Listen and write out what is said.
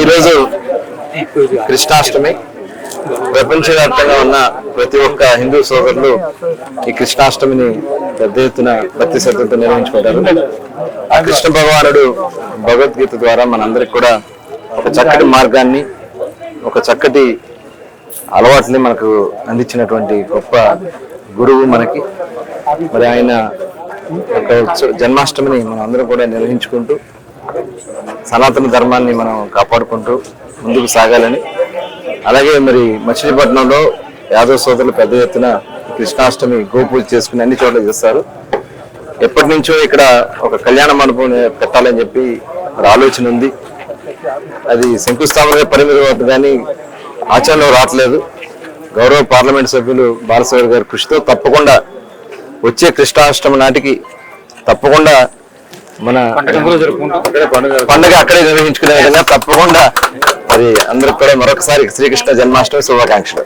ఈరోజు కృష్ణాష్టమి. ప్రపంచవ్యాప్తంగా ఉన్న ప్రతి ఒక్క హిందూ సోదరులు ఈ కృష్ణాష్టమిని పెద్ద ఎత్తున భక్తి శ్రద్ధతో నిర్వహించుకుంటారు. ఆ కృష్ణ భగవానుడు భగవద్గీత ద్వారా మనందరికి కూడా ఒక చక్కటి మార్గాన్ని ఒక చక్కటి అలవాటుని మనకు అందించినటువంటి గొప్ప గురువు మనకి. మరి ఆయన ఒక జన్మాష్టమిని మనం అందరం కూడా నిర్వహించుకుంటూ సనాతన ధర్మాన్ని మనం కాపాడుకుంటూ ముందుకు సాగాలని. అలాగే మరి మచిలీపట్నంలో యాదవ సోదరులు పెద్ద ఎత్తున కృష్ణాష్టమి గోపూజ చేసుకుని అన్ని చోట్ల చేస్తారు. ఎప్పటి నుంచో ఇక్కడ ఒక కళ్యాణ మండపం పెట్టాలని చెప్పి ఆలోచన ఉంది. అది శంకుస్థాపన పరిమితం అవుతుంది కానీ ఆచరణలో రావట్లేదు. గౌరవ పార్లమెంట్ సభ్యులు బాలసాగర్ గారి కృషితో తప్పకుండా వచ్చే కృష్ణాష్టమి నాటికి తప్పకుండా మన పండుగ అక్కడే నిర్వహించుకునే విధంగా తప్పకుండా మరి అందరికి కూడా మరొకసారి శ్రీకృష్ణ జన్మాష్టమి శుభాకాంక్షలు.